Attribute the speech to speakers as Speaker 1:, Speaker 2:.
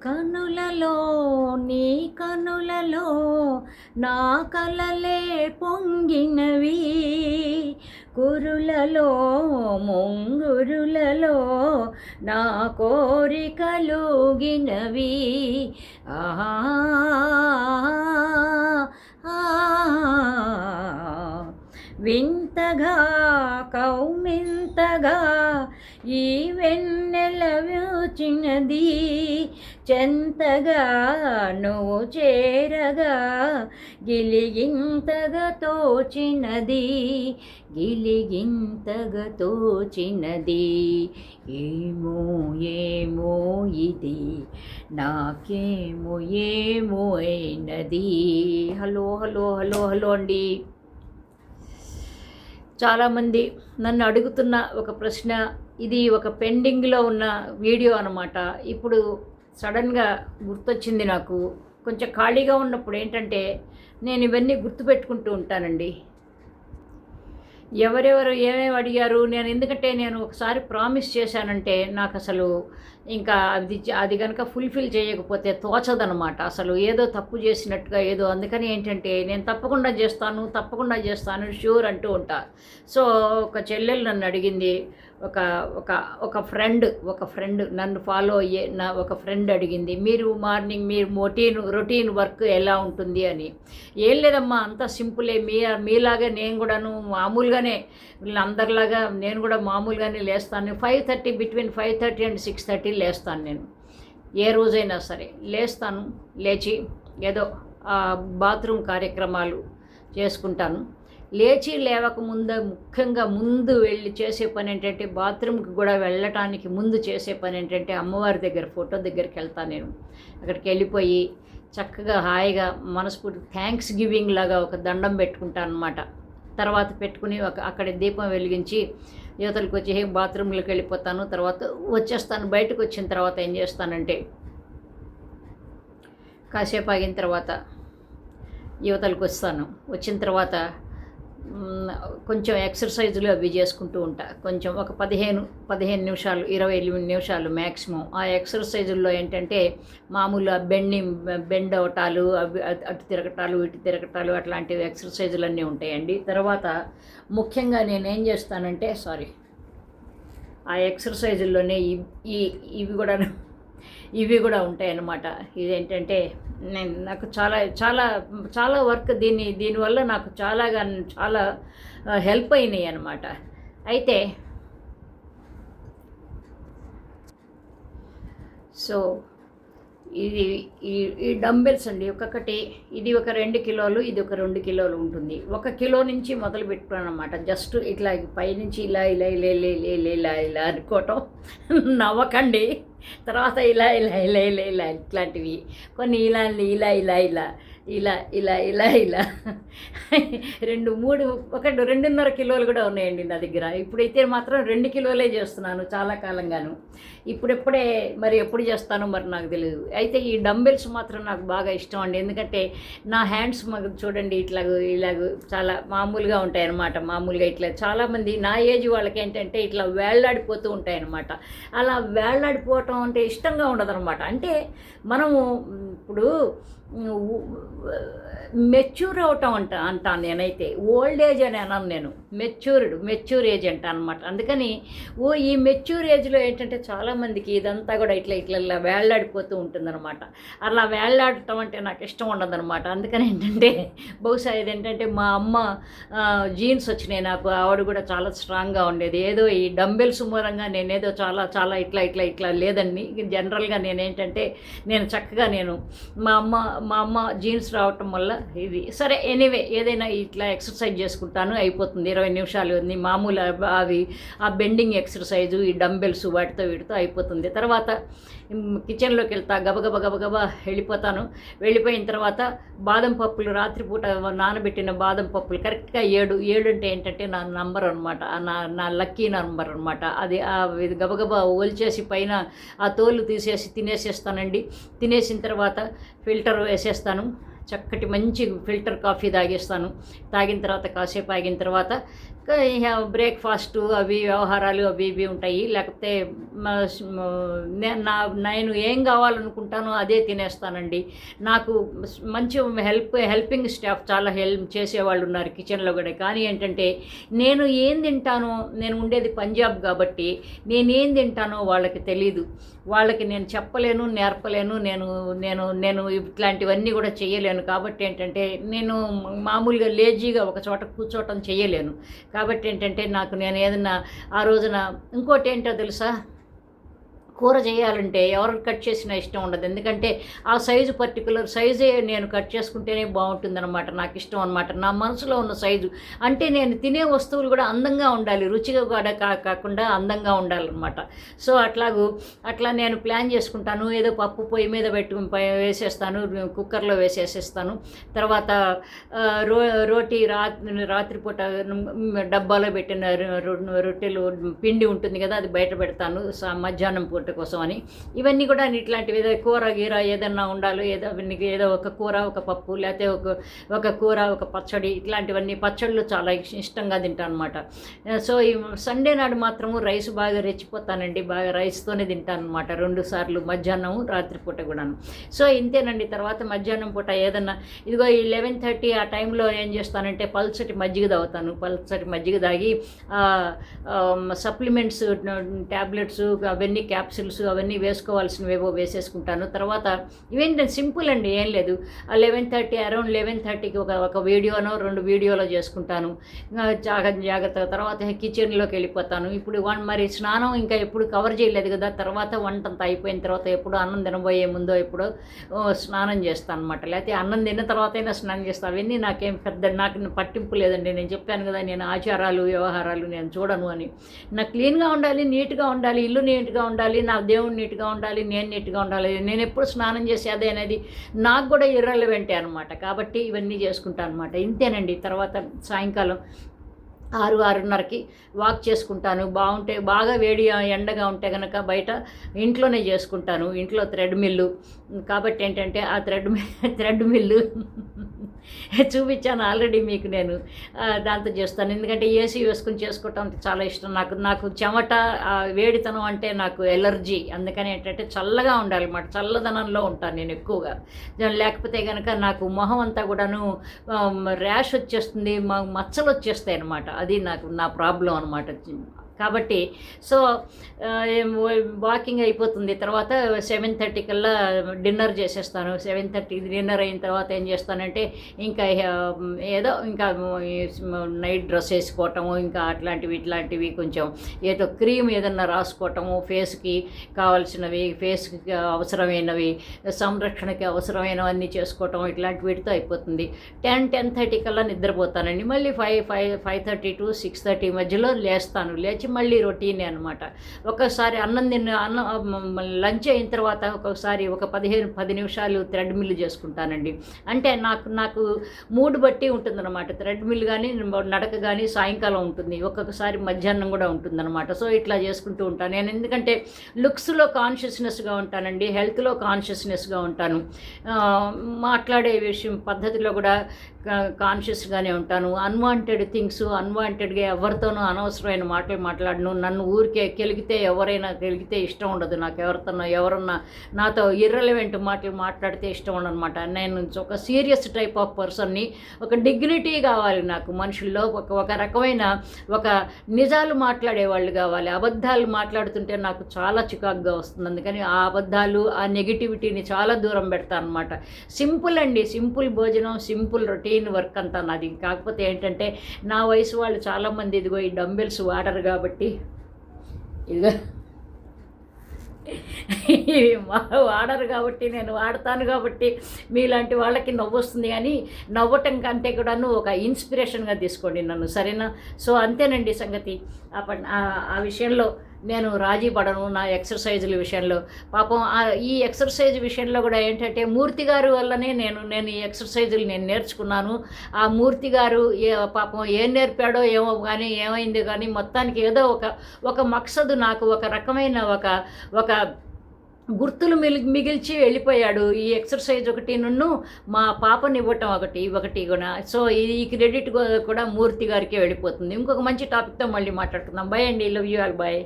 Speaker 1: కనులలో నీ కనులలో నా కలలే పొంగినవి. కురులలో ముంగురులలో నా కోరికలుగినవి ఆహా ఆ, వింతగా కౌమింతగా ఈ వెన్నెల వ్యూచినది చెంతగా నువ్వు చేరగా గిలిగింతగా తోచినది గిలిగింతగా తోచినది. ఏమో ఏమో ఇది నాకేమో ఏమో అయినది. హలో హలో హలో హలో అండి. చాలామంది నన్ను అడుగుతున్న ఒక ప్రశ్న ఇది ఒక పెండింగ్లో ఉన్న వీడియో అనమాట ఇప్పుడు సడన్గా గుర్తొచ్చింది నాకు. కొంచెం ఖాళీగా ఉన్నప్పుడు ఏంటంటే నేను ఇవన్నీ గుర్తుపెట్టుకుంటూ ఉంటానండి. ఎవరెవరు ఏమేమి అడిగారు? నేను ఎందుకంటే నేను ఒకసారి ప్రామిస్ చేశానంటే నాకు అసలు ఇంకా అది అది కనుక ఫుల్ఫిల్ చేయకపోతే తోచదనమాట. అసలు ఏదో తప్పు చేసినట్టుగా ఏదో అందుకని ఏంటంటే నేను తప్పకుండా చేస్తాను తప్పకుండా చేస్తాను షూర్ అంటూ ఉంటా. సో ఒక చెల్లెలు నన్ను అడిగింది ఒక ఒక ఒక ఫ్రెండ్ ఒక ఫ్రెండ్ నన్ను ఫాలో అయ్యే నా ఒక ఫ్రెండ్ అడిగింది మీరు మార్నింగ్ మీరు మొటీన్ రొటీన్ వర్క్ ఎలా ఉంటుంది? అని. ఏం లేదమ్మా అంత సింపులే మీ మీలాగా నేను కూడాను మామూలుగానే అందరిలాగా నేను కూడా మామూలుగానే లేస్తాను. Five thirty between five thirty and six thirty లేస్తాను నేను. ఏ రోజైనా సరే లేస్తాను లేచి ఏదో బాత్రూమ్ కార్యక్రమాలు చేసుకుంటాను. లేచి లేవక ముందు ముఖ్యంగా ముందు వెళ్ళి చేసే పని ఏంటంటే బాత్రూమ్కి కూడా వెళ్ళటానికి ముందు చేసే పని ఏంటంటే అమ్మవారి దగ్గర ఫోటో దగ్గరికి వెళ్తాను నేను. అక్కడికి వెళ్ళిపోయి చక్కగా హాయిగా మనస్ఫూర్తి థ్యాంక్స్ గివింగ్ లాగా ఒక దండం పెట్టుకుంటాను అనమాట తర్వాత పెట్టుకుని ఒక అక్కడ దీపం వెలిగించి యువతలకు వచ్చి బాత్రూమ్లోకి బాత్రూంలోకి వెళ్ళిపోతాను. తర్వాత వచ్చేస్తాను. బయటకు వచ్చిన తర్వాత ఏం చేస్తానంటే కాసేపు ఆగిన తర్వాత యువతలకు వస్తాను. వచ్చిన తర్వాత కొంచెం ఎక్సర్సైజులు అవి చేసుకుంటూ ఉంటా. కొంచెం ఒక పదిహేను పదిహేను నిమిషాలు ఇరవై ఎనిమిది నిమిషాలు మ్యాక్సిమం ఆ ఎక్సర్సైజుల్లో ఏంటంటే మామూలు బెండింగ్ బెండ్ అవటాలు అవి అటు తిరగటాలు ఇటు తిరగటాలు అట్లాంటివి ఎక్సర్సైజులు అన్నీ ఉంటాయండి. తర్వాత ముఖ్యంగా నేనేం చేస్తానంటే సారీ ఆ ఎక్సర్సైజుల్లోనే ఈ ఇవి కూడా ఇవి కూడా ఉంటాయి అన్నమాట. ఇదేంటంటే నేను నాకు చాలా చాలా చాలా వర్క్ దీన్ని దీనివల్ల నాకు చాలాగా చాలా హెల్ప్ అయినాయి అనమాట అయితే సో ఇది ఈ ఈ డంబెల్స్ అండి ఒక్కొక్కటి ఇది ఒక రెండు కిలోలు ఇది ఒక రెండు కిలోలు ఉంటుంది. ఒక కిలో నుంచి మొదలు పెట్టుకున్నాను అనమాట జస్ట్ ఇట్లా పైనుంచి ఇలా ఇలా ఇలా ఇలా ఇలా ఇలా అనుకోవటం నవ్వకండి. తర్వాత ఇలా ఇలా ఇలా ఇలా ఇలా ఇట్లాంటివి. కొన్ని ఇలా ఇలా ఇలా ఇలా. ఇలా ఇలా ఇలా ఇలా. రెండు మూడు ఒకటి రెండున్నర కిలోలు కూడా ఉన్నాయండి నా దగ్గర. ఇప్పుడైతే మాత్రం రెండు కిలోలే చేస్తున్నాను చాలా కాలంగాను. ఇప్పుడెప్పుడే మరి ఎప్పుడు చేస్తానో మరి నాకు తెలియదు అయితే ఈ డంబెల్స్ మాత్రం నాకు బాగా ఇష్టం అండి. ఎందుకంటే నా హ్యాండ్స్ మాకు చూడండి ఇట్లాగ ఇలాగ చాలా మామూలుగా ఉంటాయన్నమాట. మామూలుగా ఇట్లా చాలామంది నా ఏజ్ వాళ్ళకి ఏంటంటే ఇట్లా వేళ్ళాడిపోతూ ఉంటాయన్నమాట. అలా వేళ్ళాడిపోవటం అంటే ఇష్టంగా ఉండదన్నమాట. అంటే మనము ఇప్పుడు మెచ్యూర్ అవటం అంట అంటాను నేనైతే. ఓల్డ్ ఏజ్ అని అన్నాను నేను. మెచ్యూర్డ్ మెచ్యూర్ ఏజ్ అంట అనమాట అందుకని ఓ ఈ మెచ్యూర్ ఏజ్లో ఏంటంటే చాలామందికి ఇదంతా కూడా ఇట్లా ఇట్లా ఇలా వేళ్ళాడిపోతూ ఉంటుందన్నమాట. అలా వేళ్ళాడటం అంటే నాకు ఇష్టం ఉండదన్నమాట. అందుకని ఏంటంటే బహుశా ఇదేంటంటే మా అమ్మ జీన్స్ వచ్చినాయి నాకు. ఆవిడ కూడా చాలా స్ట్రాంగ్గా ఉండేది. ఏదో ఈ డంబెల్స్ మూలంగా నేనేదో చాలా చాలా ఇట్లా ఇట్లా ఇట్లా లేదండి. జనరల్గా నేనేంటంటే నేను చక్కగా నేను మా అమ్మ మా అమ్మ జీన్స్ రావటం వల్ల ఇది. సరే ఎనీవే ఏదైనా ఇట్లా ఎక్సర్సైజ్ చేసుకుంటాను అయిపోతుంది. ఇరవై నిమిషాలు ఉంది. మామూలు అవి- ఆ బెండింగ్ ఎక్సర్సైజు ఈ డంబెల్స్ వాటితో వీటితో అయిపోతుంది. తర్వాత కిచెన్లోకి వెళ్తా గబగబ గబగబా వెళ్ళిపోతాను. వెళ్ళిపోయిన తర్వాత బాదం పప్పులు రాత్రిపూట నానబెట్టిన బాదం పప్పులు కరెక్ట్గా ఏడు ఏడు అంటే ఏంటంటే నా నంబర్ అనమాట నా నా లక్కీ నంబర్ అనమాట అది గబగబా ఓల్చేసి పైన ఆ తోలు తీసేసి తినేసేస్తానండి. తినేసిన తర్వాత తర్వాత ఫిల్టర్ వేసేస్తాను. చక్కటి మంచి ఫిల్టర్ కాఫీ తాగేస్తాను. తాగిన తర్వాత కాసేపు ఆగిన తర్వాత బ్రేక్ఫాస్ట్ అవి వ్యవహారాలు అవి ఇవి ఉంటాయి. లేకపోతే నా నేను ఏం కావాలనుకుంటానో అదే తినేస్తానండి. నాకు మంచి హెల్ప్ హెల్పింగ్ స్టాఫ్ చాలా హెల్ప్ చేసేవాళ్ళు ఉన్నారు కిచెన్లో కూడా. కానీ ఏంటంటే నేను ఏం తింటానో నేను ఉండేది పంజాబ్ కాబట్టి నేనేం తింటానో వాళ్ళకి తెలీదు. వాళ్ళకి నేను చెప్పలేను నేర్పలేను నేను నేను నేను ఇట్లాంటివన్నీ కూడా చేయలేను. కాబట్టి ఏంటంటే నేను మామూలుగా లేజీగా ఒక చోట కూర్చోటం చేయలేను. కాబట్టి ఏంటంటే నాకు నేను ఏదన్నా ఆ రోజున ఇంకోటి ఏంటో తెలుసా? కూర చేయాలంటే ఎవరు కట్ చేసినా ఇష్టం ఉండదు. ఎందుకంటే ఆ సైజు పర్టికులర్ సైజే నేను కట్ చేసుకుంటేనే బాగుంటుందన్నమాట. నాకు ఇష్టం అనమాట నా మనసులో ఉన్న సైజు. అంటే నేను తినే వస్తువులు కూడా అందంగా ఉండాలి. రుచిగా కూడా కా కాకుండా అందంగా ఉండాలన్నమాట. సో అట్లాగూ అట్లా నేను ప్లాన్ చేసుకుంటాను. ఏదో పప్పు పొయ్యి మీద పెట్టుకుని వేసేస్తాను. కుక్కర్లో వేసేసేస్తాను. తర్వాత రో రోటీ రాత్రి రాత్రిపూట డబ్బాలో పెట్టిన రొట్టెలు పిండి ఉంటుంది కదా అది బయట పెడతాను. మధ్యాహ్నం పూట. కోసం అని. ఇవన్నీ కూడా ఇట్లాంటివి ఏదో కూర గీర ఏదన్నా ఉండాలో ఏదో ఏదో ఒక కూర ఒక పప్పు లేకపోతే ఒక ఒక కూర ఒక పచ్చడి ఇట్లాంటివన్నీ పచ్చళ్ళు చాలా ఇష్టంగా తింటాను అనమాట సో ఈ సండే నాడు మాత్రము రైస్ బాగా రెచ్చిపోతానండి బాగా రైస్తోనే తింటాను అనమాట రెండు సార్లు మధ్యాహ్నం రాత్రిపూట కూడాను. సో ఇంతేనండి తర్వాత మధ్యాహ్నం పూట ఏదన్నా ఇదిగో ఈ లెవెన్ థర్టీ ఆ టైంలో ఏం చేస్తానంటే పల్చటి మజ్జిగ తాగుతాను. పల్చటి మజ్జిగ తాగి సప్లిమెంట్స్ ట్యాబ్లెట్స్ అవన్నీ క్యాప్సిల్స్ అవన్నీ వేసుకోవాల్సినవేవో వేసేసుకుంటాను. తర్వాత ఇవేంటి సింపుల్ అండి ఏం లేదు. ఆ లెవెన్ థర్టీ అరౌండ్ లెవెన్ థర్టీకి ఒక ఒక వీడియోనో రెండు వీడియోలో చేసుకుంటాను. జాగ్రత్త జాగ్రత్త తర్వాత కిచెన్లోకి వెళ్ళిపోతాను. ఇప్పుడు వన్ మరి స్నానం ఇంకా ఎప్పుడు కవర్ చేయలేదు కదా తర్వాత వంట అంతా అయిపోయిన తర్వాత ఎప్పుడు అన్నం తినబోయే ముందో ఎప్పుడో స్నానం చేస్తాను అనమాట లేకపోతే అన్నం తిన్న తర్వాత అయినా స్నానం చేస్తాను అవన్నీ నాకేం పెద్ద నాకు పట్టింపు లేదండి. నేను చెప్పాను కదా నేను ఆచారాలు వ్యవహారాలు నేను చూడను అని. నాకు క్లీన్గా ఉండాలి నీట్గా ఉండాలి ఇల్లు నీట్గా ఉండాలి నా దేవుడు నీట్గా ఉండాలి నేను నీట్గా ఉండాలి నేను ఎప్పుడు స్నానం చేసేది అనేది నాకు కూడా ఇర్రెలవెంటే అనమాట కాబట్టి ఇవన్నీ చేసుకుంటాను అనమాట ఇంతేనండి. తర్వాత సాయంకాలం ఆరు ఆరున్నరకి వాక్ చేసుకుంటాను. బాగుంటే బాగా వేడి ఎండగా ఉంటే కనుక బయట ఇంట్లోనే చేసుకుంటాను. ఇంట్లో థ్రెడ్ మిల్లు కాబట్టి ఏంటంటే ఆ థ్రెడ్ థ్రెడ్ మిల్లు చూపించాను ఆల్రెడీ మీకు నేను దాంతో చేస్తాను. ఎందుకంటే ఏసీ వేసుకుని చేసుకోవటం అంటే చాలా ఇష్టం. నాకు నాకు చెమట వేడితనం అంటే నాకు ఎలర్జీ. అందుకని ఏంటంటే చల్లగా ఉండాలి అనమాట చల్లదనంలో ఉంటాను నేను ఎక్కువగా. లేకపోతే కనుక నాకు మొహం అంతా కూడాను ర్యాష్ వచ్చేస్తుంది మచ్చలు వచ్చేస్తాయి అనమాట అది నాకు నా ప్రాబ్లం అనమాట కాబట్టి సో వాకింగ్ అయిపోతుంది. తర్వాత సెవెన్ థర్టీ కల్లా డిన్నర్ చేసేస్తాను. సెవెన్ థర్టీ డిన్నర్ అయిన తర్వాత ఏం చేస్తానంటే ఇంకా ఏదో ఇంకా నైట్ డ్రెస్ వేసుకోవటము ఇంకా అట్లాంటివి ఇట్లాంటివి కొంచెం ఏదో క్రీమ్ ఏదన్నా రాసుకోవటము ఫేస్కి కావాల్సినవి ఫేస్కి అవసరమైనవి సంరక్షణకి అవసరమైనవన్నీ చేసుకోవటం ఇట్లాంటి వీటితో అయిపోతుంది. టెన్ టెన్ థర్టీ కల్లా నిద్రపోతానండి. మళ్ళీ five five five thirty to six thirty మధ్యలో లేస్తాను. లేచి మళ్ళీ రొటీనే అనమాట ఒక్కసారి అన్నం తిన్న అన్నం లంచ్ అయిన తర్వాత ఒక్కొక్కసారి ఒక పదిహేను పది నిమిషాలు థ్రెడ్ మిల్ చేసుకుంటానండి. అంటే నాకు నాకు మూడ్ బట్టి ఉంటుందన్నమాట. థ్రెడ్ మిల్ కానీ నడక కానీ సాయంకాలం ఉంటుంది. ఒక్కొక్కసారి మధ్యాహ్నం కూడా ఉంటుందన్నమాట. సో ఇట్లా చేసుకుంటూ ఉంటాను. నేను ఎందుకంటే లుక్స్లో కాన్షియస్నెస్గా ఉంటానండి. హెల్త్లో కాన్షియస్నెస్గా ఉంటాను. మాట్లాడే విషయం పద్ధతిలో కూడా కాన్షియస్గానే ఉంటాను. అన్వాంటెడ్ థింగ్స్ అన్వాంటెడ్గా ఎవరితోనూ అనవసరమైన మాటలు మాట్లాడను నన్ను ఊరికే కెలిగితే ఎవరైనా కెలిగితే ఇష్టం ఉండదు. నాకు ఎవరితోనో ఎవరన్నా నాతో ఇర్రెలవెంట్ మాటలు మాట్లాడితే ఇష్టం ఉండనమాట. నేను ఒక సీరియస్ టైప్ ఆఫ్ పర్సన్ని ఒక డిగ్నిటీ కావాలి నాకు మనుషుల్లో. ఒక ఒక రకమైన ఒక నిజాలు మాట్లాడే వాళ్ళు కావాలి. అబద్ధాలు మాట్లాడుతుంటే నాకు చాలా చికాకుగా వస్తుంది. అందుకని ఆ అబద్ధాలు ఆ నెగిటివిటీని చాలా దూరం పెడతాను అనమాట సింపుల్ అండి. సింపుల్ భోజనం సింపుల్ రొటీన్ వర్క్ అంతా నాది. కాకపోతే ఏంటంటే నా వయసు వాళ్ళు చాలామంది ఇదిగో ఈ డంబెల్స్ వాటర్గా కాబట్టి ఇదిగో. ఇవి వాడరు కాబట్టి నేను వాడతాను కాబట్టి మీలాంటి వాళ్ళకి నవ్వు వస్తుంది కానీ నవ్వటం కంటే కూడాను ఒక ఇన్స్పిరేషన్గా తీసుకోండి నన్ను సరేనా? సో అంతేనండి సంగతి. ఆ విషయంలో నేను రాజీ పడను నా ఎక్సర్సైజుల విషయంలో. పాపం ఈ ఎక్సర్సైజ్ విషయంలో కూడా ఏంటంటే మూర్తి గారు వల్లనే నేను నేను ఈ ఎక్సర్సైజులు నేను నేర్చుకున్నాను. ఆ మూర్తి గారు ఏ పాపం ఏం నేర్పాడో ఏమో కానీ ఏమైంది కానీ మొత్తానికి ఏదో ఒక ఒక మక్సదు నాకు ఒక రకమైన ఒక ఒక గుర్తులు మిగి మిగిల్చి వెళ్ళిపోయాడు. ఈ ఎక్సర్సైజ్ ఒకటి నన్ను మా పాపని ఇవ్వటం ఒకటి ఒకటి కూడా. సో ఈ క్రెడిట్ కూడా మూర్తి గారికి వెళ్ళిపోతుంది. ఇంకొక మంచి టాపిక్తో మళ్ళీ మాట్లాడుకుందాం. బై అండి. Love you all bye